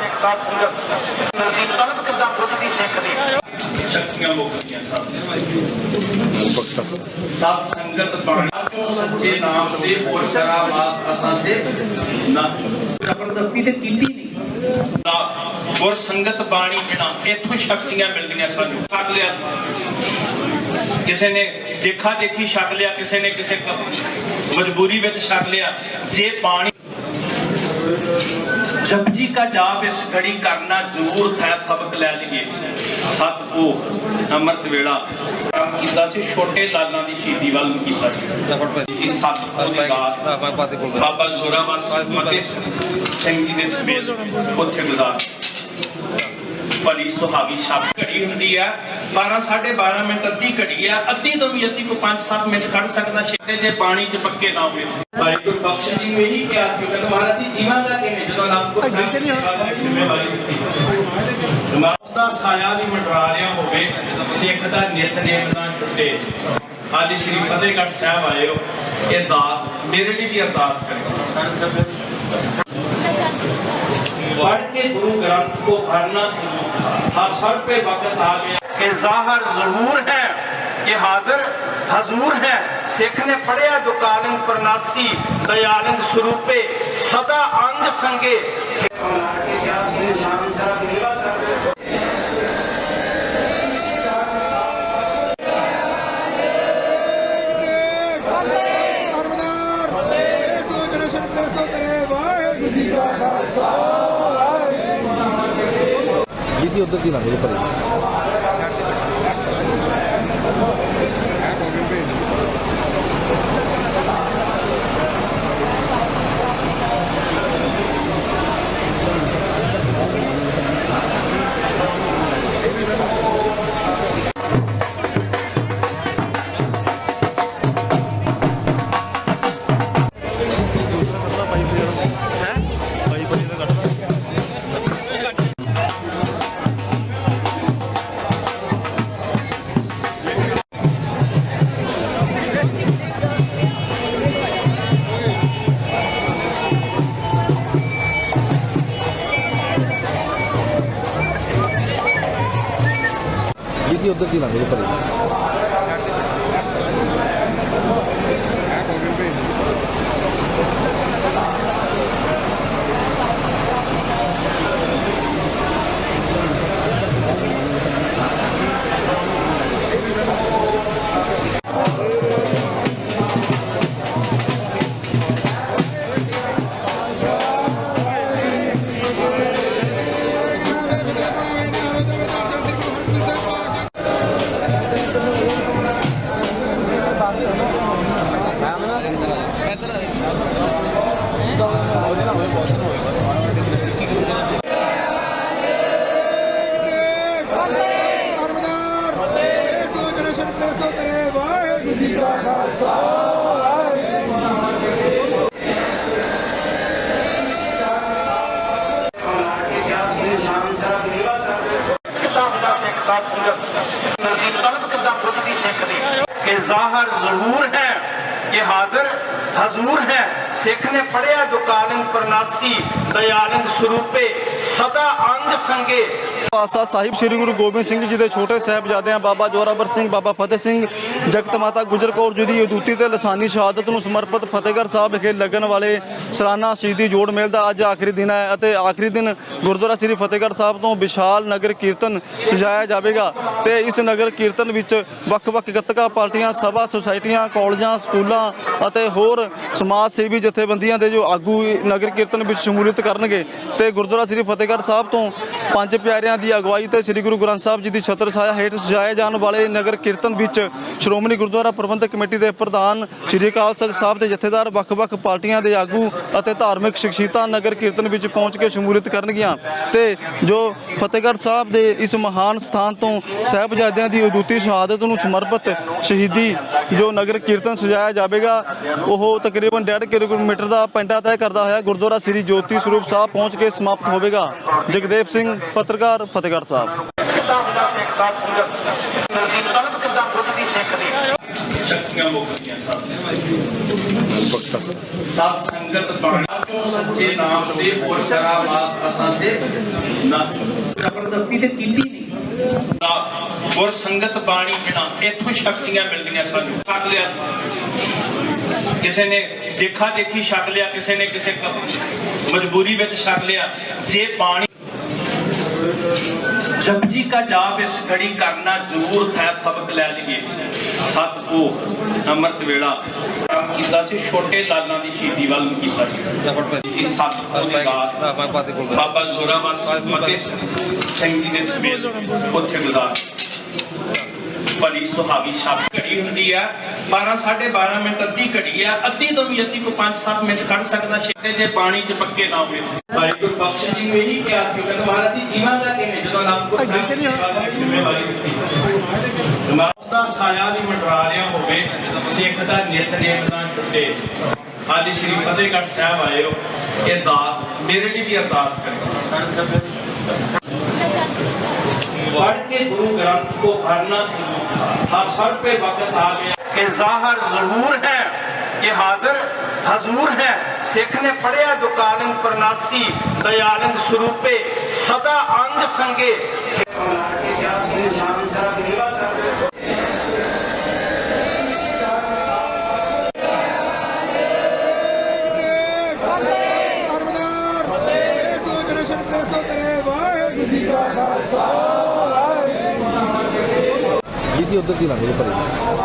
ਸਿੱਖ ਸਾਥ ਸੰਗਤ ਨਜ਼ਦੀਕ ਤਲਬ ਕਿੱਦਾਂ ਬੁੱਧ ਦੀ ਸਿੱਖ ਦੀ ਸ਼ਕਤੀਆਂ ਮੁਕਤੀਆਂ ਸਤ ਸਤ ਸੰਗਤ ਬਾਣਾ ਚੋਂ ਸੱਚੇ ਨਾਮ ਦੇ ਪੁਰ ਕਰਾਮਾਤ ਅਸਾਂ ਦੇ ਨਾ ਜ਼ਬਰਦਸਤੀ ਤੇ ਕੀਤੀ ਨਹੀਂ ਨਾ ਗੁਰ ਸੰਗਤ ਬਾਣੀ ਬਿਨਾ ਇੱਥੋਂ ਸ਼ਕਤੀਆਂ ਮਿਲਦੀਆਂ ਸਾਨੂੰ। ਛਕ ਲਿਆ। ਕਿਸੇ ਨੇ ਦੇਖਾ ਦੇਖੀ ਛਕ ਲਿਆ, ਕਿਸੇ ਨੇ ਕਿਸੇ ਮਜਬੂਰੀ ਵਿੱਚ ਛਕ ਲਿਆ। ਜੇ ਬਾਣੀ जपजी का जाप इस घड़ी करना जरूर था सबक लै ਲਈਏ ਸਤ ਉਹ ਅੰਮ੍ਰਿਤ ਵੇਲਾ ਕੰਮ ਕੀਤਾ ਸੀ ਛੋਟੇ ਲਾਲਾਂ ਦੀ ਸ਼ਹੀਦੀ ਵੱਲ ਨੂੰ ਕੀਤਾ ਸੀ ਇਹ ਸਤ ਉਹ ਦੀ ਰਾਤ ਬਾਬਾ ਜ਼ੋਰਾਵਰ ਮਤੇ ਸਿੰਘ ਜੀ ਦੇ ਸਮੇਤ ਉੱਥੇ ਗੁਜ਼ਾਰ ਬੜੀ ਸੁਹਾਵੀ ਸ਼ਬ ਘੜੀ ਹੁੰਦੀ ਆ। 12 12.5 ਮਿੰਟ ਅੱਧੀ ਘੜੀ ਆ। ਅੱਧੀ ਤੋਂ ਵੀ ਅੱਧੀ ਕੋ 5-7 ਮਿੰਟ ਕੱਢ ਸਕਦਾ ਛੇਤੇ ਜੇ ਪਾਣੀ 'ਚ ਪੱਕੇ ਨਾ ਹੋਵੇ। ਭਾਈ ਗੁਰਬਖਸ਼ ਜੀ ਨੂੰ ਇਹੀ ਕਿਹਾ ਸੀ ਕਿ ਮਹਾਰਾਜ ਦੀ ਜੀਵਾਂਗਾ ਕਿਵੇਂ? ਜਦੋਂ ਅਨੰਦਪੁਰ ਸਾਹਿਬ ਦੀ ਜ਼ਿੰਮੇਵਾਰੀ ਦਿੱਤੀ ਦਾ ਸਾਇਆ ਵੀ ਮੰਡਰਾ ਰਿਹਾ ਹੋਵੇ ਸਿੱਖ ਦਾ ਨਿਤਨੇਮ ਨਾ ਛੁੱਟੇ। ਅੱਜ ਸ਼੍ਰੀ ਫਤਿਹਗੜ੍ਹ ਸਾਹਿਬ ਆਏ ਹੋ। ਇਹ ਦਾਤ ਮੇਰੇ ਲਈ ਵੀ ਅਰਦਾਸ ਕਰੇ। پڑھ کے گروہ گرنتھ کو بھرنا سلوک تھا حاصل پہ وقت آگیا گیا۔ کہ ظاہر ظہور ہے، کہ حاضر حضور ہے سکھ نے پڑھیا دکالن پرناسی دیالن سروپے، صدا انگ سنگے۔ संगे ਜਿਹਦੀ ਉਧਰ ਦੀ ਲੰਘ ਜ਼ਾਹਰ ਜ਼ਰੂਰ ਹੈ ਕਿ ਹਾਜ਼ਰ ਹਜ਼ੂਰ ਹੈ। ਸਿੱਖ ਨੇ ਪੜਿਆ ਦੁਕਾਲਨ ਪਰਨਾਸੀ, ਦਇਆਲਨ ਸਰੂਪੇ, ਸਦਾ ਅੰਗ ਸੰਗੇ ਪਾਸਾ ਸਾਹਿਬ ਸ੍ਰੀ ਗੁਰੂ ਗੋਬਿੰਦ ਸਿੰਘ ਜੀ ਦੇ ਛੋਟੇ ਸਾਹਿਬਜ਼ਾਦਿਆਂ ਬਾਬਾ ਜੋਰਾਵਰ ਸਿੰਘ, ਬਾਬਾ ਫਤਿਹ ਸਿੰਘ, ਜਗਤ ਮਾਤਾ ਗੁਜਰ ਕੌਰ ਜੀ ਦੀ ਅਦੁੱਤੀ ਤੇ ਲਸਾਨੀ ਸ਼ਹਾਦਤ ਨੂੰ ਸਮਰਪਿਤ ਫਤਿਹਗੜ੍ਹ ਸਾਹਿਬ ਵਿਖੇ ਲੱਗਣ ਵਾਲੇ ਸਲਾਨਾ ਸ਼ਹੀਦੀ ਜੋੜ ਮੇਲ ਦਾ ਅੱਜ ਆਖਰੀ ਦਿਨ ਹੈ ਅਤੇ ਆਖਰੀ ਦਿਨ ਗੁਰਦੁਆਰਾ ਸ੍ਰੀ ਫਤਿਹਗੜ੍ਹ ਸਾਹਿਬ ਤੋਂ ਵਿਸ਼ਾਲ ਨਗਰ ਕੀਰਤਨ ਸਜਾਇਆ ਜਾਵੇਗਾ ਤੇ ਇਸ ਨਗਰ ਕੀਰਤਨ ਵਿੱਚ ਵੱਖ-ਵੱਖ ਗੱਤਕਾ ਪਾਰਟੀਆਂ, ਸਭਾ ਸੁਸਾਇਟੀਆਂ, ਕਾਲਜਾਂ, ਸਕੂਲਾਂ ਅਤੇ ਹੋਰ ਸਮਾਜ ਸੇਵੀ ਜਥੇਬੰਦੀਆਂ ਦੇ ਜੋ ਆਗੂ ਨਗਰ ਕੀਰਤਨ ਵਿੱਚ ਸ਼ਮੂਲੀਅਤ ਕਰਨਗੇ ਤੇ ਗੁਰਦੁਆਰਾ ਸ੍ਰੀ ਫਤਿਹਗੜ੍ਹ ਸਾਹਿਬ ਤੋਂ ਪੰਜ ਪਿਆਰੇ ਪਿਆਰਿਆਂ ਦੀ ਅਗਵਾਈ ਤੇ ਸ੍ਰੀ ਗੁਰੂ ਗ੍ਰੰਥ ਸਾਹਿਬ ਜੀ ਦੀ ਛਤਰ ਛਾਇਆ ਹੇਠ ਸਜਾਏ ਜਾਣ ਵਾਲੇ ਨਗਰ ਕੀਰਤਨ ਵਿੱਚ ਸ਼੍ਰੋਮਣੀ ਗੁਰਦੁਆਰਾ ਪ੍ਰਬੰਧਕ ਕਮੇਟੀ ਦੇ ਪ੍ਰਧਾਨ ਸ੍ਰੀ ਅਕਾਲ ਤਖਤ ਸਾਹਿਬ ਦੇ ਜਥੇਦਾਰ ਵੱਖ-ਵੱਖ ਪਾਰਟੀਆਂ ਦੇ ਆਗੂ ਅਤੇ ਧਾਰਮਿਕ ਸ਼ਖਸੀਅਤਾਂ ਨਗਰ ਕੀਰਤਨ ਵਿੱਚ ਪਹੁੰਚ ਕੇ ਸ਼ਮੂਲੀਅਤ ਕਰਨਗੀਆਂ ਤੇ ਜੋ ਫਤਿਹਗੜ੍ਹ ਸਾਹਿਬ ਦੇ ਇਸ ਮਹਾਨ ਸਥਾਨ ਤੋਂ ਸਾਹਿਬਜ਼ਾਦਿਆਂ ਦੀ ਅਦੁੱਤੀ ਸ਼ਹਾਦਤ ਨੂੰ ਸਮਰਪਿਤ ਸ਼ਹੀਦੀ ਜੋ ਨਗਰ ਕੀਰਤਨ ਸਜਾਇਆ ਜਾਵੇਗਾ, ਉਹ ਤਕਰੀਬਨ 1.5 ਕਿਲੋਮੀਟਰ ਦਾ ਪੈਂਡਾ ਤੈਅ ਕਰਦਾ ਹੋਇਆ ਗੁਰਦੁਆਰਾ ਸ੍ਰੀ ਜੋਤੀ ਸਰੂਪ ਸਾਹਿਬ ਪਹੁੰਚ ਕੇ ਸਮਾਪਤ ਹੋਵੇਗਾ। ਜਗਦੇਵ ਸਿੰਘ, ਪੱਤਰਕਾਰ ਫਤਿਹਗੜ੍ਹ ਸਾਹਿਬ। ਕਿੱਦਾਂ ਹੁੰਦਾ ਸਿੱਖ ਸਾਧ ਸੰਗਤ ਨਦੀ ਤਲਬ ਕਿੱਦਾਂ ਬੁੱਧ ਦੀ ਸਿੱਖ ਦੀ ਸ਼ਕਤੀਆਂ ਮੁਕਤੀਆਂ ਸਤ ਸਤ ਸੰਗਤ ਬਾਣਾ ਚੋਂ ਸੱਚੇ ਨਾਮ ਤੇ ਔਰ ਕਰਾਮਾਤ ਅਸਾਂ ਦੇ ਨਾ ਜ਼ਬਰਦਸਤੀ ਤੇ ਕੀਤੀ ਨਹੀਂ। ਔਰ ਸੰਗਤ ਬਾਣੀ ਬਿਨਾ ਇੱਥੋਂ ਸ਼ਕਤੀਆਂ ਮਿਲਦੀਆਂ ਸਾਨੂੰ। ਛਕ ਲਿਆ। ਕਿਸੇ ਨੇ ਦੇਖਾ ਦੇਖੀ ਛਕ ਲਿਆ ਕਿਸੇ ਨੇ ਕਿਸੇ ਮਜਬੂਰੀ ਵਿੱਚ ਛਕ ਲਿਆ। ਜੇ ਬਾਣੀ ਜਪਜੀ का ਜਾਪ ਇਸ ਘੜੀ ਕਰਨਾ ਜ਼ਰੂਰ ਹੈ ਸਬਕ ਲੈ ਲਈਏ ਸਤ ਅੰਮ੍ਰਿਤ ਵੇਲਾ ਕੰਮ ਕੀਤਾ ਸੀ ਛੋਟੇ ਲਾਲਾਂ ਦੀ ਸ਼ਹੀਦੀ ਵੱਲ ਨੂੰ ਕੀਤਾ ਸੀ ਇਹ ਸਤ ਦੀ ਰਾਤ ਬਾਬਾ ਜ਼ੋਰਾਵਰ ਫਤਿਹ ਸਿੰਘ ਜੀ ਦੇ ਸਮੇਤ ਉੱਥੇ ਗੁਜ਼ਾਰ ਬੜੀ ਸੁਹਾਵੀ ਸ਼ਬ ਘੜੀ ਹੁੰਦੀ ਆ। 12 12.5 ਮਿੰਟ ਅੱਧੀ ਘੜੀ ਆ। ਅੱਧੀ ਤੋਂ ਵੀ ਅੱਧੀ ਕੋ 5-7 ਮਿੰਟ ਕੱਢ ਸਕਦਾ ਛੇਤੇ ਜੇ ਪਾਣੀ 'ਚ ਪੱਕੇ ਨਾ ਹੋਵੇ। ਭਾਈ ਗੁਰਬਖਸ਼ ਜੀ ਨੂੰ ਇਹੀ ਕਿਹਾ ਸੀ ਕਿ ਮਹਾਰਾਜ ਜੀ ਜੀਵਾਂਗਾ ਕਿਵੇਂ? ਜਦੋਂ ਅਨੰਦਪੁਰ ਸਾਹਿਬ ਦੀ ਦੀ ਜ਼ਿੰਮੇਵਾਰੀ ਦਿੱਤੀ। ਮਾਤਾ ਦਾ ਸਾਇਆ ਵੀ ਮੰਡਰਾ ਰਿਹਾ ਹੋਵੇ ਸਿੱਖ ਦਾ ਨਿਤਨੇਮ ਨਾ ਛੁੱਟੇ। ਅੱਜ ਸ਼੍ਰੀ ਫਤਿਹਗੜ੍ਹ ਸਾਹਿਬ ਆਏ ਹੋ। ਇਹ ਦਾਤ ਮੇਰੇ ਲਈ ਵੀ ਅਰਦਾਸ ਕਰੋ। پڑھ کے گرو گرنتھ کو بھرنا شروع تھا سر پہ وقت آ گیا۔ کہ ظاہر ضرور ہے کہ حاضر حضور ہیں۔ سکھ نے پڑھیا دو پرناسی دیالن سروپے صدا انگ سنگے۔ ਉਧਰ ਦੀ ਲੰਘ ਜੇ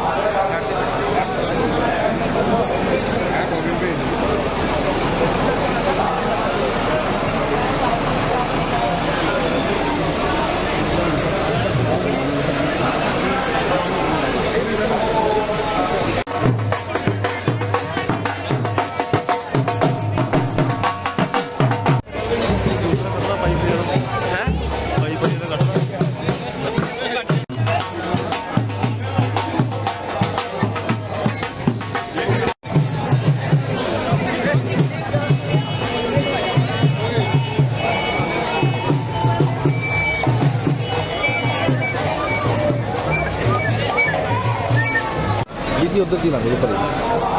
ਜਿਹਦੀ ਉਧਰ ਦੀ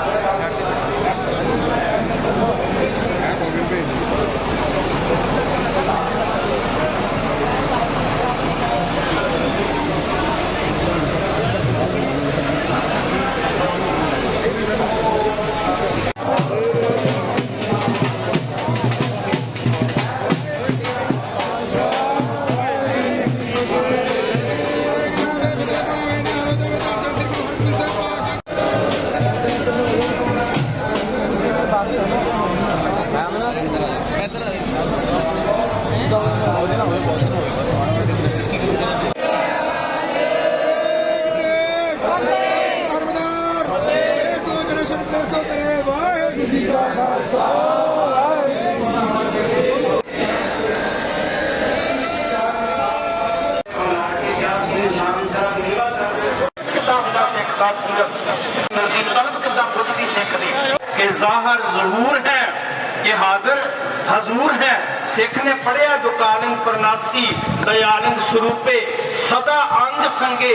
ਨੇ ਪੜਿਆ ਦੁਕਾਲਨ ਪ੍ਰਨਾਸੀ ਦਇਆਲਨ ਸਰੂਪੇ, ਸਦਾ ਅੰਗ ਸੰਗੇ।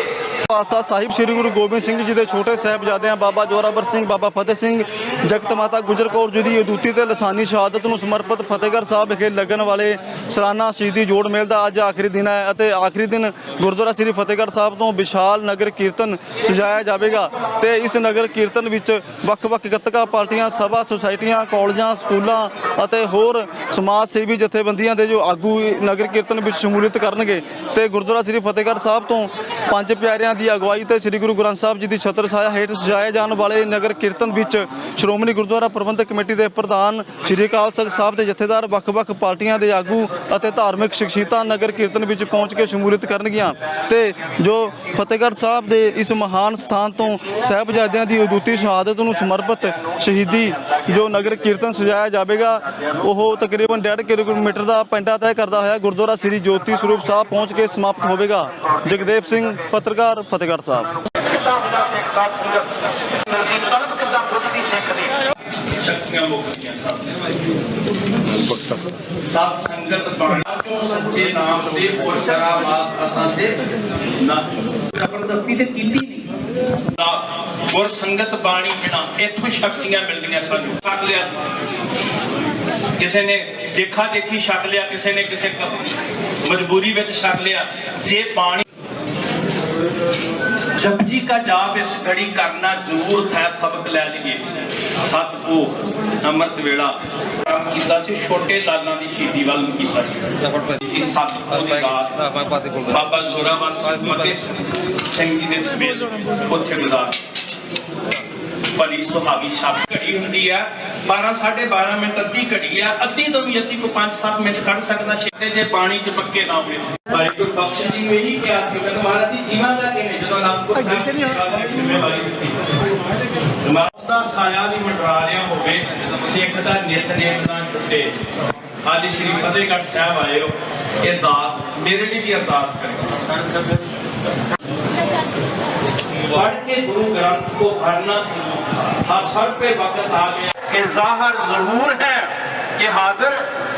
ਪਾਸਾ ਸਾਹਿਬ ਸ੍ਰੀ ਗੁਰੂ ਗੋਬਿੰਦ ਸਿੰਘ ਜੀ ਦੇ ਛੋਟੇ ਸਾਹਿਬਜ਼ਾਦਿਆਂ ਬਾਬਾ ਜੋਰਾਵਰ ਸਿੰਘ, ਬਾਬਾ ਫਤਿਹ ਸਿੰਘ, ਜਗਤ ਮਾਤਾ ਗੁਜਰ ਕੌਰ ਜੀ ਦੀ ਅਦੁੱਤੀ ਤੇ ਲਸਾਨੀ ਸ਼ਹਾਦਤ ਨੂੰ ਸਮਰਪਿਤ ਫਤਿਹਗੜ੍ਹ ਸਾਹਿਬ ਵਿਖੇ ਲੱਗਣ ਵਾਲੇ ਸਲਾਨਾ ਸ਼ਹੀਦੀ ਜੋੜ ਮੇਲ ਦਾ ਅੱਜ ਆਖਰੀ ਦਿਨ ਹੈ ਅਤੇ ਆਖਰੀ ਦਿਨ ਗੁਰਦੁਆਰਾ ਸ੍ਰੀ ਫਤਿਹਗੜ੍ਹ ਸਾਹਿਬ ਤੋਂ ਵਿਸ਼ਾਲ ਨਗਰ ਕੀਰਤਨ ਸਜਾਇਆ ਜਾਵੇਗਾ ਤੇ ਇਸ ਨਗਰ ਕੀਰਤਨ ਵਿੱਚ ਵੱਖ-ਵੱਖ ਗੱਤਕਾ ਪਾਰਟੀਆਂ, ਸਭਾ, ਸੁਸਾਇਟੀਆਂ, ਕਾਲਜਾਂ, ਸਕੂਲਾਂ ਅਤੇ ਹੋਰ ਸਮਾਜ ਸੇਵੀ ਜਥੇਬੰਦੀਆਂ ਦੇ ਜੋ ਆਗੂ ਨਗਰ ਕੀਰਤਨ ਵਿੱਚ ਸ਼ਮੂਲੀਅਤ ਕਰਨਗੇ ਤੇ ਗੁਰਦੁਆਰਾ ਸ੍ਰੀ ਫਤਿਹਗੜ੍ਹ ਸਾਹਿਬ ਤੋਂ ਪੰਜ ਪਿਆਰਿਆਂ ਦੀ ਅਗਵਾਈ ਤੇ ਸ੍ਰੀ ਗੁਰੂ ਗ੍ਰੰਥ ਸਾਹਿਬ ਜੀ ਦੀ ਛਤਰ ਛਾਇਆ ਹੇਠ ਸਜਾਏ ਜਾਣ ਵਾਲੇ ਨਗਰ ਕੀਰਤਨ ਵਿੱਚ ਸ਼੍ਰੋਮਣੀ ਗੁਰਦੁਆਰਾ ਪ੍ਰਬੰਧਕ ਕਮੇਟੀ ਦੇ ਪ੍ਰਧਾਨ ਸ੍ਰੀ ਅਕਾਲ ਤਖਤ ਸਾਹਿਬ ਦੇ ਜਥੇਦਾਰ ਵੱਖ-ਵੱਖ ਪਾਰਟੀਆਂ ਦੇ ਆਗੂ ਅਤੇ ਧਾਰਮਿਕ ਸ਼ਖਸੀਅਤਾਂ ਨਗਰ ਕੀਰਤਨ ਵਿੱਚ ਪਹੁੰਚ ਕੇ ਸ਼ਮੂਲੀਅਤ ਕਰਨਗੀਆਂ ਤੇ ਜੋ ਫਤਿਹਗੜ੍ਹ ਸਾਹਿਬ ਦੇ ਇਸ ਮਹਾਨ ਸਥਾਨ ਤੋਂ ਸਾਹਿਬਜ਼ਾਦਿਆਂ ਦੀ ਉਦੂਤੀ ਸ਼ਹਾਦਤ ਨੂੰ ਸਮਰਪਿਤ ਸ਼ਹੀਦੀ ਜੋ ਨਗਰ ਕੀਰਤਨ ਸਜਾਇਆ ਜਾਵੇਗਾ, ਉਹ ਤਕਰੀਬਨ 1.5 ਕਿਲੋਮੀਟਰ ਦਾ ਪੈਂਡਾ ਤੈਅ ਕਰਦਾ ਹੋਇਆ ਗੁਰਦੁਆਰਾ ਸ੍ਰੀ ਜੋਤੀ ਸਰੂਪ ਸਾਹਿਬ ਪਹੁੰਚ ਕੇ ਸਮਾਪਤ ਹੋਵੇਗਾ। ਜਗਦੇਵ ਸਿੰਘ ਪੱਤਰਕਾਰ ਫਤਿਹਗੜ੍ਹ ਸਾਹਿਬ। ਸ਼ਕਤੀਆਂ ਮੁਕਤੀਆਂ ਸੰਗਤ ਬਾਣਾ ਸੱਚੇ ਨਾਮ ਹੋਰ ਕਰਾਮਾਤ ਅਸਾਂ ਦੇ ਨਾ। ਜ਼ਬਰਦਸਤੀ ਤੇ ਕੀਤੀ ਨਹੀਂ। ਨਾ ਗੁਰ ਸੰਗਤ ਬਾਣੀ ਬਿਨਾ ਇੱਥੋਂ ਸ਼ਕਤੀਆਂ ਮਿਲਦੀਆਂ ਸਾਨੂੰ। ਛਕ ਲਿਆ। ਕਿਸੇ ਨੇ ਦੇਖਾ ਦੇਖੀ ਛਕ ਲਿਆ ਕਿਸੇ ਨੇ ਕਿਸੇ ਮਜਬੂਰੀ ਵਿੱਚ ਛਕ ਲਿਆ। ਜੇ ਬਾਣੀ ਜਪਜੀ ਕਾ ਜਾਪ ਇਸ ਘੜੀ ਕਰਨਾ ਜ਼ਰੂਰ ਹੈ ਸਬਕ ਲੈ ਲਈਏ। ਸਤ ਉਹ ਅੰਮ੍ਰਿਤ ਵੇਲਾ। ਕੰਮ ਕੀਤਾ ਸੀ ਛੋਟੇ ਲਾਲਾਂ ਦੀ ਸ਼ਹੀਦੀ ਵੱਲ ਨੂੰ ਕੀਤਾ ਸੀ। ਇਹ ਸਤ ਉਹ ਦੀ ਰਾਤ ਬਾਬਾ ਜ਼ੋਰਾਵਰ ਸਿੰਘ ਜੀ ਦੇ ਸਮੇਤ ਉੱਥੇ ਗੁਜ਼ਾਰ ਬੜੀ ਸੁਹਾਵੀ ਛਾਪ ਘੜੀ ਹੁੰਦੀ ਆ। 12 12.5 ਮਿੰਟ ਅੱਧੀ ਘੜੀ ਆ। ਅੱਧੀ ਤੋਂ ਵੀ ਅੱਧੀ ਕੋ 5-7 ਮਿੰਟ ਕੱਢ ਸਕਦਾ ਛੇਤੇ ਜੇ ਪਾਣੀ ਚ ਪੱਕੇ ਨਾ ਹੋਵੇ ਭਾਈ ਗੁਰ ਬਖਸ਼ ਜੀ ਨੂੰ ਇਹੀ ਕਿਹਾ ਸੀ ਕਿ ਮਹਾਰਾਜ ਦੀ ਜੀਵਾਂ ਦਾ ਕਿਵੇਂ? ਜਦੋਂ ਅਨੰਦਪੁਰ ਸਾਹਿਬ ਦੀ ਜ਼ਿੰਮੇਵਾਰੀ ਦਿੱਤੀ ਦਾ ਸਾਇਆ ਵੀ ਮੰਡਰਾ ਰਿਹਾ ਹੋਵੇ ਸਿੱਖ ਦਾ ਨਿਤਨੇਮ ਨਾ ਛੁੱਟੇ। ਅੱਜ ਸ਼੍ਰੀ ਫਤਿਹਗੜ੍ਹ ਸਾਹਿਬ ਆਏ ਹੋ ਇਹ ਦਾਤ ਮੇਰੇ ਲਈ ਵੀ ਅਰਦਾਸ ਕਰੇ। بڑھ کے گروہ گرنتھ کو بھرنا سلوک تھا۔ حاصل پہ وقت آگیا کہ ظاہر ظہور ہے، کہ حاضر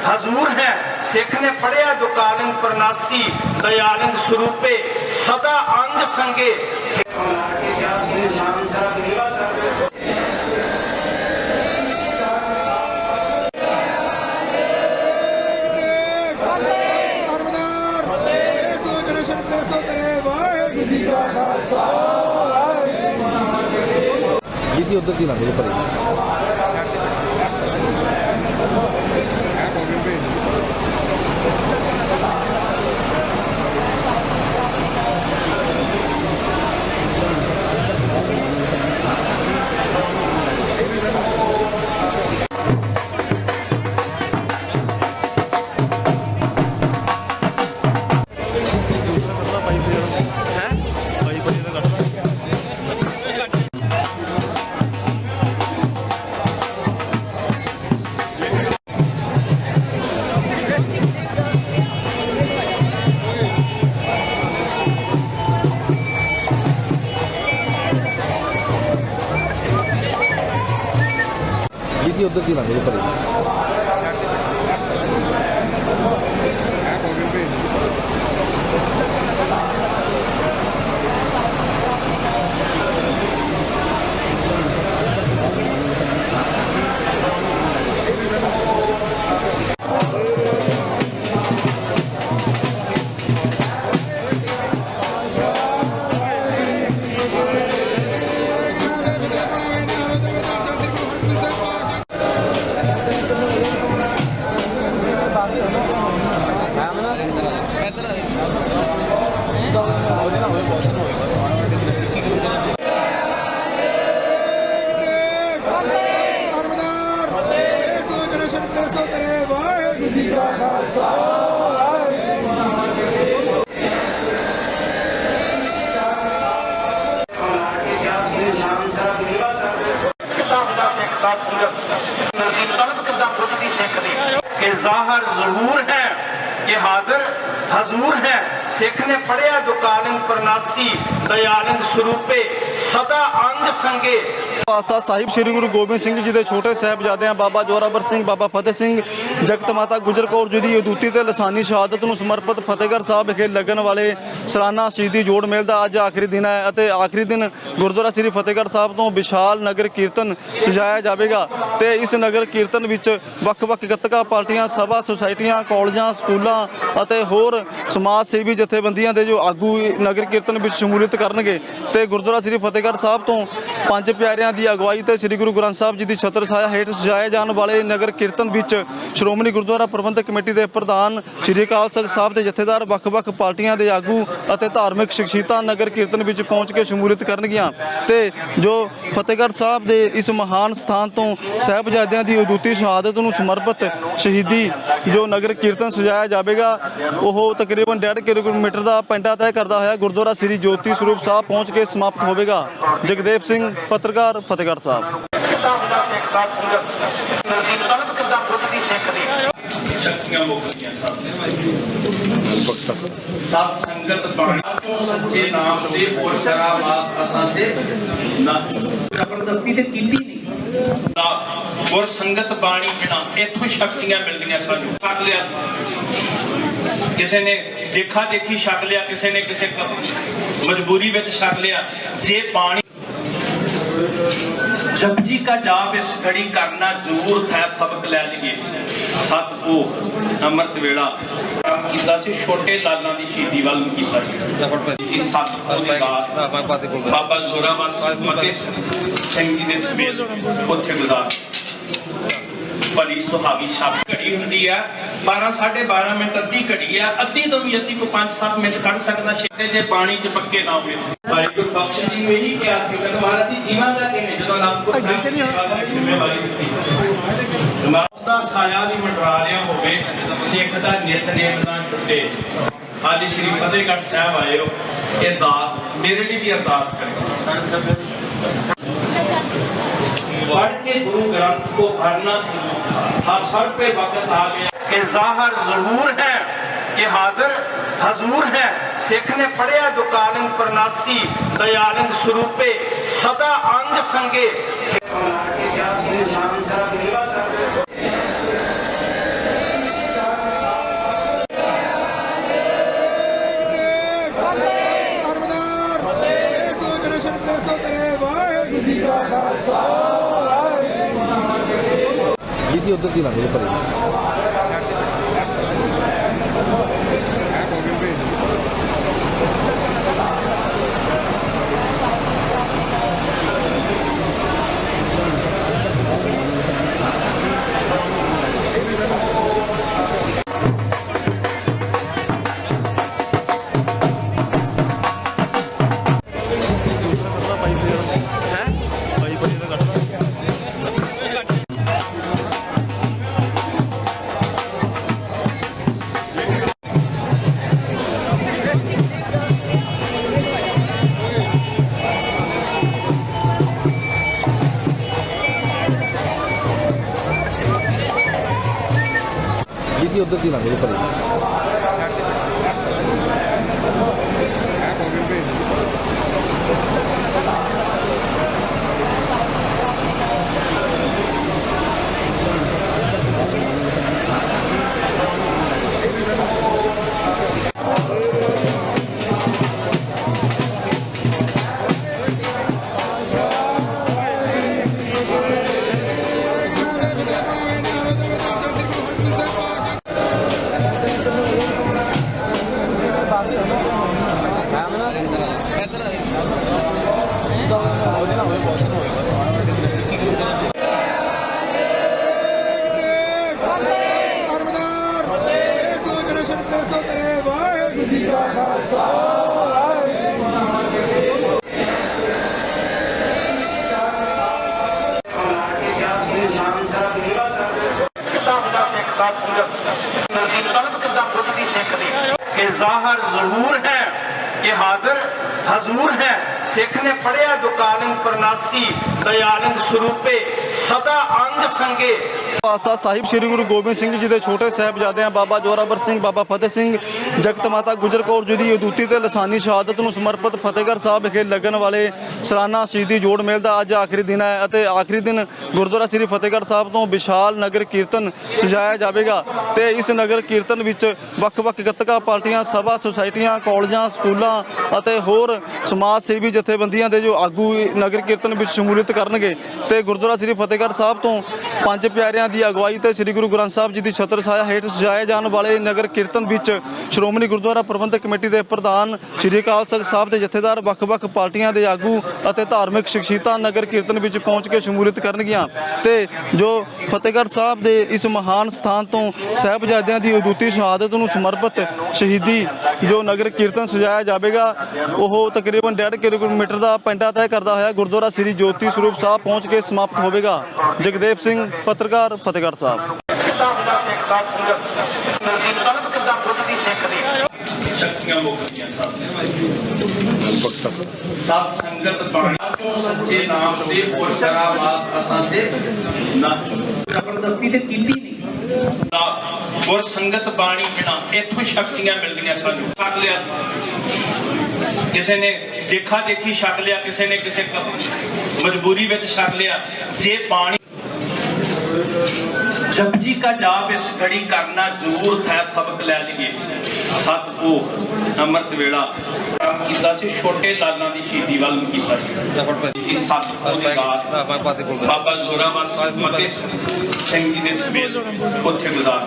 حضور ہیں سکھ نے پڑھیا دکالن پرناسی دیالن سروپے، صدا آنگ سنگے۔ کہ ہم آگے جاتے ہیں ਜਿਹਦੀ ਉਧਰ ਦੀ ਲੰਘ ਜੇ ਭਰੀ। ਜ਼ਾਹਰ ਜ਼ਹੂਰ ਹੈ ਕਿ ਹਾਜ਼ਰ ਹਜ਼ੂਰ ਹੈ। ਸਿੱਖ ਨੇ ਪੜਿਆ ਦੁਕਾਲਨ ਪ੍ਰਨਾਸੀ ਦਇਆਲਨ ਸਰੂਪੇ, ਸਦਾ ਅੰਗ ਸੰਗੇ। ਪਾਸਾ ਸਾਹਿਬ ਸ੍ਰੀ ਗੁਰੂ ਗੋਬਿੰਦ ਸਿੰਘ ਜੀ ਦੇ ਛੋਟੇ ਸਾਹਿਬਜ਼ਾਦਿਆਂ ਬਾਬਾ ਜੋਰਾਵਰ ਸਿੰਘ, ਬਾਬਾ ਫਤਿਹ ਸਿੰਘ ਜਗਤ ਮਾਤਾ ਗੁਜਰ ਕੌਰ ਜੀ ਦੀ ਅਦੁੱਤੀ ਤੇ ਲਸਾਨੀ ਸ਼ਹਾਦਤ ਨੂੰ ਸਮਰਪਿਤ ਫਤਿਹਗੜ੍ਹ ਸਾਹਿਬ ਵਿਖੇ ਲੱਗਣ ਵਾਲੇ ਸਲਾਨਾ ਸ਼ਹੀਦੀ ਜੋੜ ਮੇਲ ਦਾ ਅੱਜ ਆਖਰੀ ਦਿਨ ਹੈ ਅਤੇ ਆਖਰੀ ਦਿਨ ਗੁਰਦੁਆਰਾ ਸ੍ਰੀ ਫਤਿਹਗੜ੍ਹ ਸਾਹਿਬ ਤੋਂ ਵਿਸ਼ਾਲ ਨਗਰ ਕੀਰਤਨ ਸਜਾਇਆ ਜਾਵੇਗਾ ਤੇ ਇਸ ਨਗਰ ਕੀਰਤਨ ਵਿੱਚ ਵੱਖ-ਵੱਖ ਗੱਤਕਾ ਪਾਰਟੀਆਂ, ਸਭਾ ਸੁਸਾਇਟੀਆਂ, ਕਾਲਜਾਂ, ਸਕੂਲਾਂ ਅਤੇ ਹੋਰ ਸਮਾਜ ਸੇਵੀ ਜਥੇਬੰਦੀਆਂ ਦੇ ਜੋ ਆਗੂ ਨਗਰ ਕੀਰਤਨ ਵਿੱਚ ਸ਼ਮੂਲੀਅਤ ਕਰਨਗੇ ਤੇ ਗੁਰਦੁਆਰਾ ਸ੍ਰੀ ਫਤਿਹਗੜ੍ਹ ਸਾਹਿਬ ਤੋਂ ਪੰਜ ਪਿਆਰਿਆਂ ਦੀ ਅਗਵਾਈ ਤੇ ਸ੍ਰੀ ਗੁਰੂ ਗ੍ਰੰਥ ਸਾਹਿਬ ਜੀ ਦੀ ਛਤਰ ਛਾਇਆ ਹੇਠ ਸਜਾਏ ਜਾਣ ਵਾਲੇ ਨਗਰ ਕੀਰਤਨ ਵਿੱਚ ਸ਼੍ਰੋਮਣੀ ਗੁਰਦੁਆਰਾ ਪ੍ਰਬੰਧਕ ਕਮੇਟੀ ਦੇ ਪ੍ਰਧਾਨ ਸ੍ਰੀ ਅਕਾਲ ਤਖਤ ਸਾਹਿਬ ਦੇ ਜਥੇਦਾਰ ਵੱਖ-ਵੱਖ ਪਾਰਟੀਆਂ ਦੇ ਆਗੂ ਅਤੇ ਧਾਰਮਿਕ ਸ਼ਖਸੀਅਤਾਂ ਨਗਰ ਕੀਰਤਨ ਵਿੱਚ ਪਹੁੰਚ ਕੇ ਸ਼ਮੂਲੀਅਤ ਕਰਨਗੀਆਂ ਤੇ ਜੋ ਫਤਿਹਗੜ੍ਹ ਸਾਹਿਬ ਦੇ ਇਸ ਮਹਾਨ ਸਥਾਨ ਤੋਂ ਸਾਹਿਬਜ਼ਾਦਿਆਂ ਦੀ ਉਦੂਤੀ ਸ਼ਹਾਦਤ ਨੂੰ ਸਮਰਪਿਤ ਸ਼ਹੀਦੀ ਜੋ ਨਗਰ ਕੀਰਤਨ ਸਜਾਇਆ ਜਾਵੇਗਾ, ਉਹ ਤਕਰੀਬਨ 1.5 ਕਿਲੋਮੀਟਰ ਦਾ ਪੈਂਡਾ ਤੈਅ ਕਰਦਾ ਹੋਇਆ ਗੁਰਦੁਆਰਾ ਸ੍ਰੀ ਜੋਤੀ ਸਰੂਪ ਸਾਹਿਬ ਪਹੁੰਚ ਕੇ ਸਮਾਪਤ ਹੋਵੇਗਾ। ਜਗਦੇਵ ਸਿੰਘ ਪੱਤਰਕਾਰ ਫਤਿਹਗੜ੍ਹ ਸਾਹਿਬ। ਸ਼ਕਤੀਆਂ ਮੁਕਤੀਆਂ ਸੰਗਤ ਬਾਣਾ ਚੋਂ ਸੱਚੇ ਨਾਮ ਦੇ ਪੁਰ ਕਰਾਮਾਤ ਅਸਾਂ ਦੇ ਨਾ। ਜ਼ਬਰਦਸਤੀ ਤੇ ਕੀਤੀ ਨਹੀਂ। ਦਾ ਗੁਰ ਸੰਗਤ ਬਾਣੀ ਬਿਨਾ ਇੱਥੋਂ ਸ਼ਕਤੀਆਂ ਮਿਲਦੀਆਂ ਸਾਨੂੰ। ਛਕ ਲਿਆ। ਕਿਸੇ ਨੇ ਦੇਖਾ ਦੇਖੀ ਛਕ ਲਿਆ ਕਿਸੇ ਨੇ ਕਿਸੇ ਮਜਬੂਰੀ ਵਿੱਚ ਛਕ ਲਿਆ। ਜੇ ਬਾਣੀ ਜਪਜੀ का ਜਾਪ ਇਸ ਘੜੀ ਕਰਨਾ ਜ਼ਰੂਰ ਹੈ ਸਬਕ ਲੈ ਲਈਏ ਸਤ ਅੰਮ੍ਰਿਤ ਵੇਲਾ ਕੰਮ ਕੀਤਾ ਸੀ ਛੋਟੇ ਲਾਲਾਂ ਦੀ ਸ਼ਹੀਦੀ ਵੱਲ ਨੂੰ ਕੀਤਾ ਸੀ ਇਹ ਸਤ ਦੀ ਬਾਤ ਬਾਬਾ ਜ਼ੋਰਾਵਰ ਸਿੰਘ ਸਿੰਘ ਜੀ ਦੇ ਸਮੇਤ ਉੱਥੇ ਗੁਜ਼ਾਰ ਬੜੀ ਸੁਹਾਵੀ ਸ਼ਬ ਘੜੀ ਹੁੰਦੀ ਆ 12 12.5 ਮਿੰਟ ਅੱਧੀ ਘੜੀ ਆ ਅੱਧੀ ਤੋਂ ਵੀ ਅੱਧੀ ਕੋ 5-7 ਮਿੰਟ ਕੱਢ ਸਕਦਾ ਛੇਤੇ ਜੇ ਪਾਣੀ 'ਚ ਪੱਕੇ ਨਾ ਹੋਵੇ اور ایک تو بخش جی میں ہی کیا سکتا ہے تمہارا تھی جیوا کا کہیں جو تو آپ کو سب سے بادہ کی ذمہ باری ہوتی تمہارا تا سایہ بھی مٹرا رہا ہوگے سیکھتا نیتنے بنا چھوٹے آج شریف فتح گھر صاحب آئے ہو۔ یہ داد میرے لیے بھی ارداس کرتا پڑھ کے گرو گرنتھ کو بھرنا شروع تھا ہر سر پہ وقت آ گیا۔ کہ ظاہر ضرور ہے کہ حاضر ਨੇ ਪੜਿਆ ਦੁਕਾਲਨ ਪ੍ਰਨਾਸੀ ਦਇਆਲਨ ਸਰੂਪੇ ਸਦਾ ਅੰਗ ਸੰਗੇ ਜਿਹਦੀ ਉਧਰ ਦੀ ਲੰਘ ਜੇ ਪਰੇ ਜਿਹਦੀ ਉਧਰ ਦੀ ਲੰਘ ਜੇ ਪਰੇ ਹੁੰਦਾ ਸਿੱਖ ਦਾ ਪੂਰਬ ਨਦੀਨ ਕਲਬ ਕਿੱਦਾਂ ਬੁੱਧ ਦੀ ਸਿੱਖ ਦੀ? ਕਿ ਜ਼ਾਹਰ ਜ਼ਹੂਰ ਹੈ ਕਿ ਹਾਜ਼ਰ ਹਜ਼ੂਰ ਹੈ। ਸਿੱਖ ਨੇ ਪੜਿਆ ਦੁਕਾਲਨ ਪ੍ਰਨਾਸੀ ਪਾਸਾ ਸਾਹਿਬ ਸ੍ਰੀ ਗੁਰੂ ਗੋਬਿੰਦ ਸਿੰਘ ਜੀ ਦੇ ਛੋਟੇ ਸਾਹਿਬਜ਼ਾਦਿਆਂ ਬਾਬਾ ਜੋਰਾਵਰ ਸਿੰਘ, ਬਾਬਾ ਫਤਿਹ ਸਿੰਘ, ਜਗਤ ਮਾਤਾ ਗੁਜਰ ਕੌਰ ਜੀ ਦੀ ਅਦੁੱਤੀ ਤੇ ਲਸਾਨੀ ਸ਼ਹਾਦਤ ਨੂੰ ਸਮਰਪਿਤ ਫਤਿਹਗੜ੍ਹ ਸਾਹਿਬ ਵਿਖੇ ਲੱਗਣ ਵਾਲੇ ਸਲਾਨਾ ਸ਼ਹੀਦੀ ਜੋੜ ਮੇਲ ਦਾ ਅੱਜ ਆਖਰੀ ਦਿਨ ਹੈ ਅਤੇ ਆਖਰੀ ਦਿਨ ਗੁਰਦੁਆਰਾ ਸ੍ਰੀ ਫਤਿਹਗੜ੍ਹ ਸਾਹਿਬ ਤੋਂ ਵਿਸ਼ਾਲ ਨਗਰ ਕੀਰਤਨ ਸਜਾਇਆ ਜਾਵੇਗਾ ਤੇ ਇਸ ਨਗਰ ਕੀਰਤਨ ਵਿੱਚ ਵੱਖ-ਵੱਖ ਗੱਤਕਾ ਪਾਰਟੀਆਂ, ਸਭਾ ਸੁਸਾਇਟੀਆਂ, ਕਾਲਜਾਂ, ਸਕੂਲਾਂ ਅਤੇ ਹੋਰ ਸਮਾਜ ਸੇਵੀ ਜਥੇਬੰਦੀਆਂ ਦੇ ਜੋ ਆਗੂ ਨਗਰ ਕੀਰਤਨ ਵਿੱਚ ਸ਼ਮੂਲੀਅਤ ਕਰਨਗੇ ਤੇ ਗੁਰਦੁਆਰਾ ਸ੍ਰੀ ਫਤਿਹਗੜ੍ਹ ਸਾਹਿਬ ਤੋਂ ਪੰਜ ਪਿਆਰਿਆਂ ਦੀ ਅਗਵਾਈ ਤੇ ਸ੍ਰੀ ਗੁਰੂ ਗ੍ਰੰਥ ਸਾਹਿਬ ਜੀ ਦੀ ਛਤਰ ਛਾਇਆ ਹੇਠ ਸਜਾਏ ਜਾਣ ਵਾਲੇ ਨਗਰ ਕੀਰਤਨ ਵਿੱਚ ਸ਼੍ਰੋਮਣੀ ਗੁਰਦੁਆਰਾ ਪ੍ਰਬੰਧਕ ਕਮੇਟੀ ਦੇ ਪ੍ਰਧਾਨ ਸ੍ਰੀ ਅਕਾਲ ਤਖਤ ਸਾਹਿਬ ਦੇ ਜਥੇਦਾਰ ਵੱਖ-ਵੱਖ ਪਾਰਟੀਆਂ ਦੇ ਆਗੂ ਅਤੇ ਧਾਰਮਿਕ ਸ਼ਖਸੀਅਤਾਂ ਨਗਰ ਕੀਰਤਨ ਵਿੱਚ ਪਹੁੰਚ ਕੇ ਸ਼ਮੂਲੀਅਤ ਕਰਨਗੀਆਂ ਤੇ ਜੋ ਫਤਿਹਗੜ੍ਹ ਸਾਹਿਬ ਦੇ ਇਸ ਮਹਾਨ ਸਥਾਨ ਤੋਂ ਸਾਹਿਬਜ਼ਾਦਿਆਂ ਦੀ ਅਦੁੱਤੀ ਸ਼ਹਾਦਤ ਨੂੰ ਸਮਰਪਿਤ ਸ਼ਹੀਦੀ ਜੋ ਨਗਰ ਕੀਰਤਨ ਸਜਾਇਆ ਜਾਵੇਗਾ, ਉਹ ਤਕਰੀਬਨ 1.5 ਕਿਲੋਮੀਟਰ ਦਾ ਪੈਂਡਾ ਤੈਅ ਕਰਦਾ ਹੋਇਆ ਗੁਰਦੁਆਰਾ ਸ੍ਰੀ ਜੋਤੀ ਸਰੂਪ ਸਾਹਿਬ ਪਹੁੰਚ ਕੇ ਸਮਾਪਤ ਹੋਵੇਗਾ। ਜਗਦੇਵ ਸਿੰਘ, ਪੱਤਰਕਾਰ ਫਤਿਹਗੜ੍ਹ ਸਾਹਿਬ। ਸ਼ਕਤੀਆਂ ਮੁਕਤੀਆਂ ਸਤ ਸੰਗਤ ਬਾਣਾ ਸੱਚੇ ਨਾਮ ਕਰਾਮਾਤ ਅਸਾਂ ਦੇ ਨਾ ਜ਼ਬਰਦਸਤੀ ਤੇ ਕੀਤੀ ਨਹੀਂ। ਗੁਰ ਸੰਗਤ ਬਾਣੀ ਬਿਨਾ ਇੱਥੋਂ ਸ਼ਕਤੀਆਂ ਮਿਲਦੀਆਂ ਸਾਨੂੰ। ਛਕ ਲਿਆ। ਕਿਸੇ ਨੇ ਦੇਖਾ ਦੇਖੀ ਛਕ ਲਿਆ ਕਿਸੇ ਨੇ ਕਿਸੇ ਮਜਬੂਰੀ ਵਿੱਚ ਛਕ ਲਿਆ। ਜੇ ਬਾਣੀ ਜਪਜੀ ਕਾ ਜਾਪ ਇਸ ਘੜੀ ਕਰਨਾ ਜ਼ਰੂਰ ਹੈ ਸਬਕ ਲੈ ਲਈਏ ਸਤਪੂ ਅੰਮ੍ਰਿਤ ਵੇਲਾ ਕੰਮ ਕੀਤਾ ਸੀ ਛੋਟੇ ਲਾਲਾਂ ਦੀ ਸ਼ਹੀਦੀ ਵੱਲ ਨੂੰ ਕੀਤਾ ਸੀ ਇਹ ਸਤਪੂ ਦੀ ਰਾਤ ਬਾਬਾ ਜ਼ੋਰਾਵਰ ਫਤਿਹ ਸਿੰਘ ਜੀ ਦੇ ਸਮੇਤ ਉੱਥੇ ਗੁਜ਼ਾਰ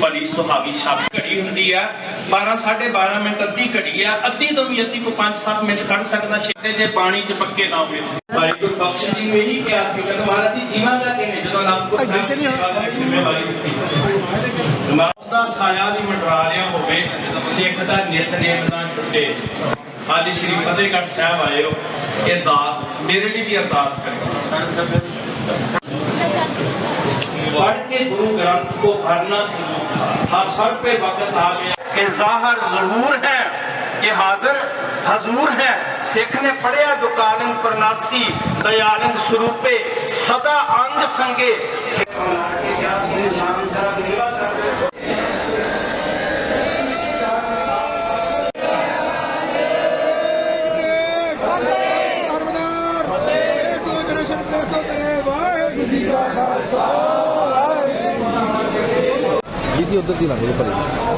ਬੜੀ ਸੁਹਾਵੀ ਸ਼ਬ ਘੜੀ ਹੁੰਦੀ ਆ। 12 12.5 ਮਿੰਟ ਅੱਧੀ ਘੜੀ ਆ। ਅੱਧੀ ਤੋਂ ਵੀ ਅੱਧੀ ਕੋ 5-7 ਮਿੰਟ ਕੱਢ ਸਕਦਾ ਛੇਤੇ ਜੇ ਪਾਣੀ 'ਚ ਪੱਕੇ ਨਾ ਹੋਵੇ। ਵਾਹਿਗੁਰੂ ਬਖਸ਼ ਜੀ ਨੂੰ ਇਹੀ ਕਿਹਾ ਸੀ ਕਿ ਮਹਾਰਾਜ ਜੀ ਜੀਵਾਂਗਾ ਕਿਵੇਂ? ਜਦੋਂ ਅਨੰਦਪੁਰ ਸਾਹਿਬ ਦੀ ਦੀ ਜ਼ਿੰਮੇਵਾਰੀ ਦਿੱਤੀ ਦਾ ਸਾਇਆ ਵੀ ਮੰਡਰਾ ਰਿਹਾ ਹੋਵੇ ਸਿੱਖ ਦਾ ਨਿਤਨੇਮ ਨਾ ਛੁੱਟੇ। ਅੱਜ ਸ਼੍ਰੀ ਫਤਿਹਗੜ੍ਹ ਸਾਹਿਬ ਆਏ ਹੋ ਇਹ ਦਾਤ ਮੇਰੇ ਲਈ ਵੀ ਅਰਦਾਸ ਕਰੇ। پڑھ کے گرو گرنتھ کو بھرنا ضرور تھا حاصل پہ وقت آ گیا۔ کہ ظاہر ضرور ہے کہ حاضر حضور ہے سکھ نے پڑھیا پر ناسی دیالن سروپے صدا آنگ سنگے۔ اللہ کے جاسے نام صاحب ਦੀ ਲੰਘ ਜੇ ਭਾਈ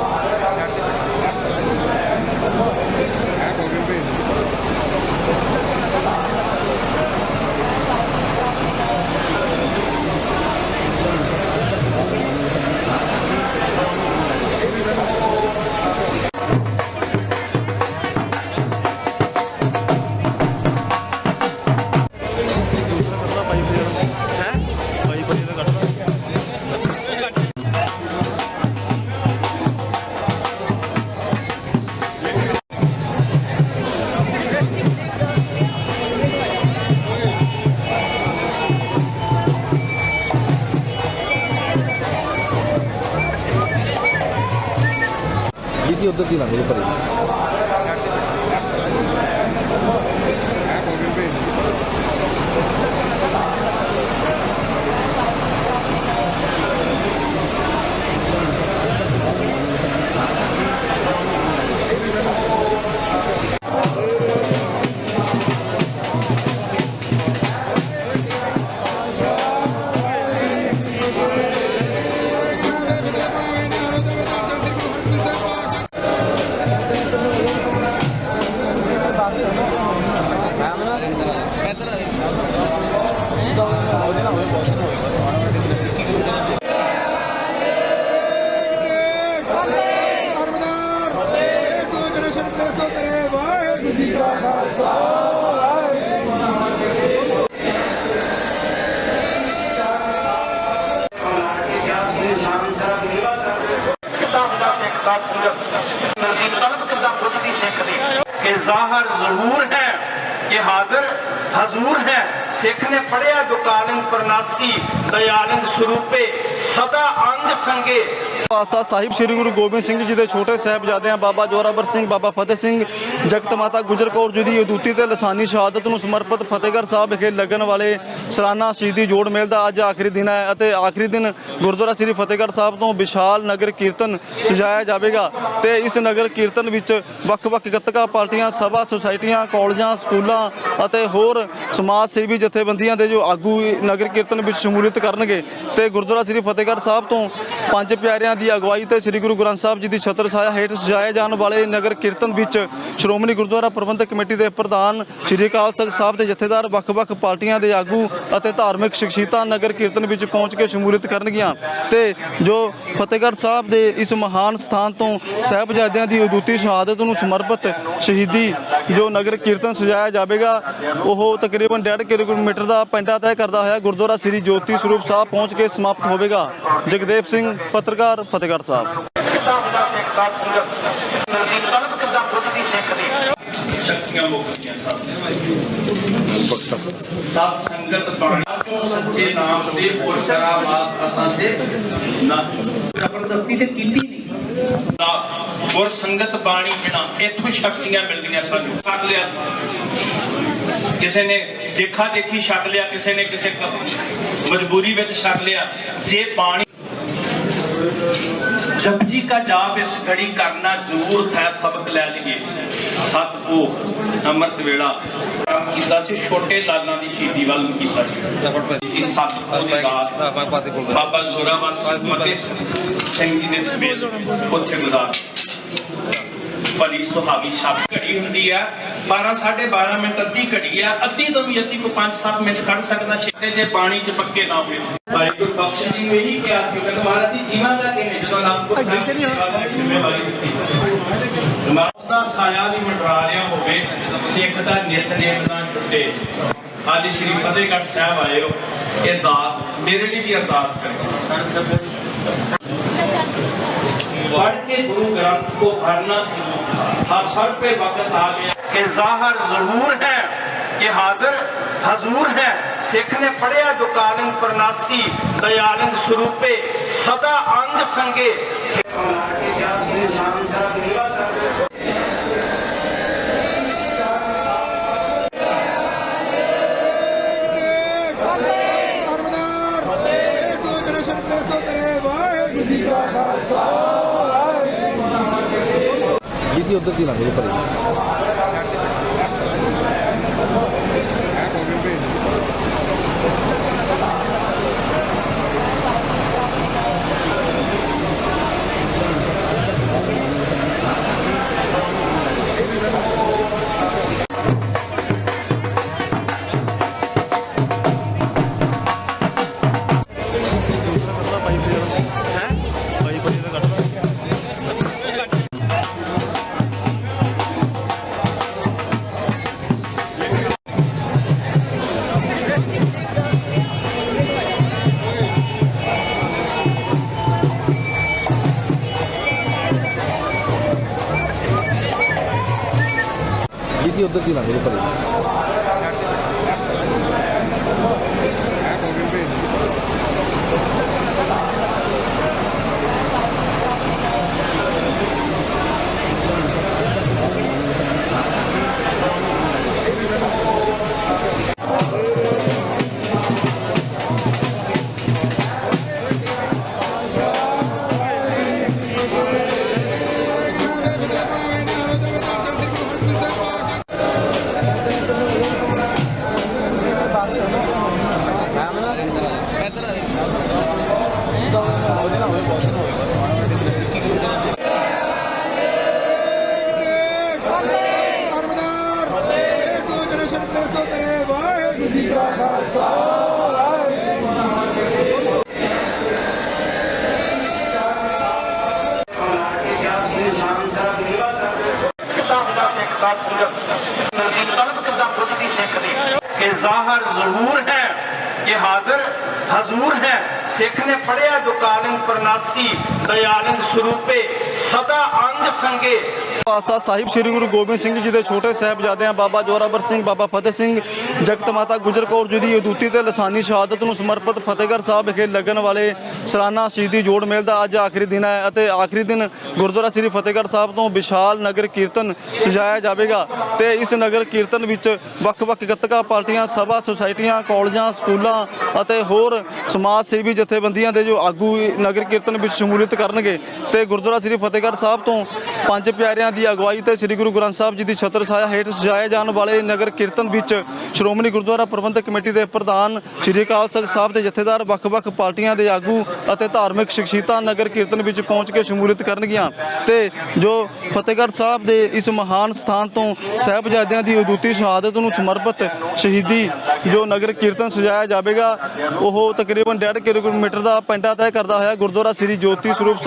ਜਿਹਦੀ ਉਧਰ ਦੀ ਹਜ਼ੂਰ ਹੈ। ਸਿੱਖ ਨੇ ਪੜਿਆ ਦੁਕਾਲਨ ਪ੍ਰਨਾਸੀ ਦਇਆਲਨ ਸਰੂਪੇ, ਸਦਾ ਅੰਗ ਸੰਗੇ। ਪਾਸਾ ਸਾਹਿਬ ਸ੍ਰੀ ਗੁਰੂ ਗੋਬਿੰਦ ਸਿੰਘ ਜੀ ਦੇ ਛੋਟੇ ਸਾਹਿਬਜ਼ਾਦਿਆਂ ਬਾਬਾ ਜੋਰਾਵਰ ਸਿੰਘ, ਬਾਬਾ ਫਤਿਹ ਸਿੰਘ ਜਗਤ ਮਾਤਾ ਗੁਜਰ ਕੌਰ ਜੀ ਦੀ ਅਦੁੱਤੀ ਤੇ ਲਸਾਨੀ ਸ਼ਹਾਦਤ ਨੂੰ ਸਮਰਪਿਤ ਫਤਿਹਗੜ੍ਹ ਸਾਹਿਬ ਵਿਖੇ ਲੱਗਣ ਵਾਲੇ ਸਾਲਾਨਾ ਸ਼ਹੀਦੀ ਜੋੜ ਮੇਲ ਦਾ ਅੱਜ ਆਖਰੀ ਦਿਨ ਹੈ ਅਤੇ ਆਖਰੀ ਦਿਨ ਗੁਰਦੁਆਰਾ ਸ੍ਰੀ ਫਤਿਹਗੜ੍ਹ ਸਾਹਿਬ ਤੋਂ ਵਿਸ਼ਾਲ ਨਗਰ ਕੀਰਤਨ ਸਜਾਇਆ ਜਾਵੇਗਾ ਤੇ ਇਸ ਨਗਰ ਕੀਰਤਨ ਵਿੱਚ ਵੱਖ-ਵੱਖ ਗੱਤਕਾ ਪਾਰਟੀਆਂ, ਸਭਾ ਸੁਸਾਇਟੀਆਂ, ਕਾਲਜਾਂ, ਸਕੂਲਾਂ ਅਤੇ ਹੋਰ ਸਮਾਜ ਸੇਵੀ ਜਥੇਬੰਦੀਆਂ ਦੇ ਜੋ ਆਗੂ ਨਗਰ ਕੀਰਤਨ ਵਿੱਚ ਸ਼ਮੂਲੀਅਤ ਕਰਨਗੇ ਤੇ ਗੁਰਦੁਆਰਾ ਸ੍ਰੀ ਫਤਿਹਗੜ੍ਹ ਸਾਹਿਬ ਤੋਂ ਪੰਜ ਪਿਆਰਿਆਂ ਦੀ ਅਗਵਾਈ ਤੇ ਸ੍ਰੀ ਗੁਰੂ ਗ੍ਰੰਥ ਸਾਹਿਬ ਜੀ ਦੀ ਛਤਰ ਛਾਇਆ ਹੇਠ ਸਜਾਏ ਜਾਣ ਵਾਲੇ ਨਗਰ ਕੀਰਤਨ ਵਿੱਚ ਸ਼੍ਰੋਮਣੀ ਗੁਰਦੁਆਰਾ ਪ੍ਰਬੰਧਕ ਕਮੇਟੀ ਦੇ ਪ੍ਰਧਾਨ ਸ੍ਰੀ ਅਕਾਲ ਤਖਤ ਸਾਹਿਬ ਦੇ ਜਥੇਦਾਰ ਵੱਖ-ਵੱਖ ਪਾਰਟੀਆਂ ਦੇ ਆਗੂ ਅਤੇ ਧਾਰਮਿਕ ਸ਼ਖਸੀਅਤਾਂ ਨਗਰ ਕੀਰਤਨ ਵਿੱਚ ਪਹੁੰਚ ਕੇ ਸ਼ਮੂਲੀਅਤ ਕਰਨਗੀਆਂ ਤੇ ਜੋ ਫਤਿਹਗੜ੍ਹ ਸਾਹਿਬ ਦੇ ਇਸ ਮਹਾਨ ਸਥਾਨ ਤੋਂ ਸਾਹਿਬਜ਼ਾਦਿਆਂ ਦੀ ਅਦੁੱਤੀ ਸ਼ਹਾਦਤ ਨੂੰ ਸਮਰਪਿਤ ਸ਼ਹੀਦੀ ਜੋ ਨਗਰ ਕੀਰਤਨ ਸਜਾਇਆ ਜਾਵੇਗਾ, ਉਹ ਤਕਰੀਬਨ 1.5 ਕਿਲੋਮੀਟਰ ਦਾ ਪੈਂਡਾ ਤੈਅ ਕਰਦਾ ਹੋਇਆ ਗੁਰਦੁਆਰਾ ਸ੍ਰੀ ਜੋਤੀ ਸਰੂਪ ਸਾਹਿਬ ਪਹੁੰਚ ਕੇ ਸਮਾਪਤ ਹੋਵੇਗਾ। ਜਗਦੇਵ ਸਿੰਘ, ਪੱਤਰਕਾਰ, ਫਤਿਹਗੜ੍ਹ ਸਾਹਿਬ। ਕਿੱਦਾਂ ਹੁੰਦਾ ਸਿੱਖ ਦਾ ਤਲਬ ਕਿੱਦਾਂ ਦੀ? ਸ਼ਕਤੀਆਂ ਮੁਕਤੀਆਂ ਸਤ ਸਤ ਸੰਗਤ ਬਾਣਾ ਚੋਂ ਸੱਚੇ ਨਾਮ ਦੇ ਪੁਰ ਕਰਾਮਾਤ ਅਸਾਂਦੇ ਨਾ। ਜ਼ਬਰਦਸਤੀ ਤੇ ਕੀਤੀ ਨਹੀਂ। ਦਾ ਗੁਰ ਸੰਗਤ ਬਾਣੀ ਬਿਨਾ ਇੱਥੋਂ ਸ਼ਕਤੀਆਂ ਮਿਲਦੀਆਂ ਸਾਨੂੰ। ਛਕ ਲਿਆ। ਕਿਸੇ ਨੇ ਦੇਖਾ ਦੇਖੀ ਛਕ ਲਿਆ ਕਿਸੇ ਨੇ ਕਿਸੇ ਮਜਬੂਰੀ ਵਿੱਚ ਛਕ ਲਿਆ। ਜੇ ਪਾਣੀ ਜਪਜੀ ਕਾ ਜਾਪ ਇਸ ਘੜੀ ਕਰਨਾ ਜ਼ਰੂਰ ਹੈ ਸਬਕ ਲੈ ਲਈਏ ਸਤ ਉਹ ਅੰਮ੍ਰਿਤ ਵੇਲਾ ਕੰਮ ਕੀਤਾ ਸੀ ਛੋਟੇ ਲਾਲਾਂ ਦੀ ਸ਼ਹੀਦੀ ਵੱਲ ਨੂੰ ਕੀਤਾ ਸੀ ਇਹ ਸਤ ਉਹ ਦੀ ਰਾਤ ਬਾਬਾ ਜ਼ੋਰਾਵਰ ਮਤੇ ਸਿੰਘ ਜੀ ਦੇ ਸਮੇਤ ਉੱਥੇ ਗੁਜ਼ਾਰ ਬੜੀ ਸੁਹਾਵੀ ਸ਼ਬ ਘੜੀ ਹੁੰਦੀ ਆ। 12 12.5 ਮਿੰਟ ਅੱਧੀ ਘੜੀ ਆ। ਅੱਧੀ ਤੋਂ ਵੀ ਅੱਧੀ ਕੋ 5-7 ਮਿੰਟ ਕੱਢ ਸਕਦਾ। ਛੇਤੇ ਜੇ ਪਾਣੀ 'ਚ ਪੱਕੇ ਨਾ ਹੋਵੇ। ਭਾਈ ਗੁਰਬਖਸ਼ ਜੀ ਨੇ ਇਹੀ ਕਿਹਾ ਸੀ। ਕਿ ਮਹਾਰਾਜ ਦੀ ਜੀਵਾਂ ਦਾ ਕਿਵੇਂ? ਜਦੋਂ ਅਨੰਦਪੁਰ ਸਾਹਿਬ ਦੀ ਸੇਵਾ ਦੀ ਜ਼ਿੰਮੇਵਾਰੀ ਦਿੱਤੀ ਮਰਦ ਦਾ ਸਾਇਆ ਵੀ ਮੰਡਰਾ ਰਿਹਾ ਹੋਵੇ। ਸਿੱਖ ਦਾ ਨਿਤਨੇਮ ਨਾ ਛੁੱਟੇ। ਅੱਜ ਸ਼੍ਰੀ ਫਤਿਹਗੜ੍ਹ ਸਾਹਿਬ ਆਏ ਹੋ। ਇਹ ਦਾਤ ਮੇਰੇ ਲਈ ਵੀ ਅਰਦਾਸ ਕਰੋ بڑھ کے گروہ گرنتھ کو بھرنا سلوک تھا حسر پہ وقت آ گیا۔ کہ ظاہر ظہور ہے، کہ حاضر حضور ہے۔ سکھ نے پڑھیا دکالن پرناسی دیالن سروپے، صدا انگ سنگے۔ संगे ਵੀਡੀਓ ਉਧਰ ਦੀ ਪੜਿਆ ਦੁਕਾਲਨ ਦਇਆਲਨ ਸਰੂਪੇ ਸਦਾ ਅੰਗ ਸੰਗੇ। ਪਾਸਾ ਸਾਹਿਬ ਸ੍ਰੀ ਗੁਰੂ ਗੋਬਿੰਦ ਸਿੰਘ ਜੀ ਦੇ ਛੋਟੇ ਸਾਹਿਬਜ਼ਾਦਿਆਂ ਬਾਬਾ ਜੋਰਾਵਰ ਸਿੰਘ, ਬਾਬਾ ਫਤਿਹ ਸਿੰਘ, ਜਗਤ ਮਾਤਾ ਗੁਜਰ ਕੌਰ ਜੀ ਦੀ ਅਦੁੱਤੀ ਤੇ ਲਸਾਨੀ ਸ਼ਹਾਦਤ ਨੂੰ ਸਮਰਪਿਤ ਫਤਿਹਗੜ੍ਹ ਸਾਹਿਬ ਵਿਖੇ ਲੱਗਣ ਵਾਲੇ ਸਲਾਨਾ ਸ਼ਹੀਦੀ ਜੋੜ ਮੇਲ ਦਾ ਅੱਜ ਆਖਰੀ ਦਿਨ ਹੈ ਅਤੇ ਆਖਰੀ ਦਿਨ ਗੁਰਦੁਆਰਾ ਸ੍ਰੀ ਫਤਿਹਗੜ੍ਹ ਸਾਹਿਬ ਤੋਂ ਵਿਸ਼ਾਲ ਨਗਰ ਕੀਰਤਨ ਸਜਾਇਆ ਜਾਵੇਗਾ ਤੇ ਇਸ ਨਗਰ ਕੀਰਤਨ ਵਿੱਚ ਵੱਖ-ਵੱਖ ਗੱਤਕਾ ਪਾਰਟੀਆਂ, ਸਭਾ, ਸੁਸਾਇਟੀਆਂ, ਕਾਲਜਾਂ, ਸਕੂਲਾਂ ਅਤੇ ਹੋਰ ਸਮਾਜ ਸੇਵੀ ਜਥੇਬੰਦੀਆਂ ਦੇ ਜੋ ਆਗੂ ਨਗਰ ਕੀਰਤਨ ਵਿੱਚ ਸ਼ਮੂਲੀਅਤ ਕਰਨਗੇ ਤੇ ਗੁਰਦੁਆਰਾ ਸ੍ਰੀ ਫਤਿਹਗੜ੍ਹ ਸਾਹਿਬ ਤੋਂ ਪੰਜ ਪਿਆਰਿਆਂ ਦੀ ਅਗਵਾਈ ਤੇ ਸ੍ਰੀ ਗੁਰੂ ਗ੍ਰੰਥ ਸਾਹਿਬ ਜੀ ਦੀ ਛਤਰ ਛਾਇਆ ਹੇਠ ਸਜਾਏ ਜਾਣ ਵਾਲੇ ਨਗਰ ਕੀਰਤਨ ਵਿੱਚ ਸ਼੍ਰੋਮਣੀ ਗੁਰਦੁਆਰਾ ਪ੍ਰਬੰਧਕ ਕਮੇਟੀ ਦੇ ਪ੍ਰਧਾਨ ਸ੍ਰੀ ਅਕਾਲ ਤਖਤ ਸਾਹਿਬ ਦੇ ਜਥੇਦਾਰ ਵੱਖ-ਵੱਖ ਪਾਰਟੀਆਂ ਦੇ ਆਗੂ ਅਤੇ ਧਾਰਮਿਕ ਸ਼ਖਸੀਅਤਾਂ ਨਗਰ ਕੀਰਤਨ ਵਿੱਚ ਪਹੁੰਚ ਕੇ ਸ਼ਮੂਲੀਅਤ ਕਰਨਗੀਆਂ ਤੇ ਜੋ ਫਤਿਹਗੜ੍ਹ ਸਾਹਿਬ ਦੇ ਇਸ ਮਹਾਨ ਸਥਾਨ ਤੋਂ ਸਾਹਿਬਜ਼ਾਦਿਆਂ ਦੀ ਅਦੁੱਤੀ ਸ਼ਹਾਦਤ ਨੂੰ ਸਮਰਪਿਤ ਸ਼ਹੀਦੀ ਜੋ ਨਗਰ ਕੀਰਤਨ ਸਜਾਇਆ ਜਾਵੇਗਾ, ਉਹ ਤਕਰੀਬਨ 1.5 ਕਿਲੋਮੀਟਰ ਦਾ ਪੈਂਡਾ ਤੈਅ ਕਰਦਾ ਹੋਇਆ ਗੁਰਦੁਆਰਾ ਸ੍ਰੀ ਜੋਤੀ ਸਰੂਪ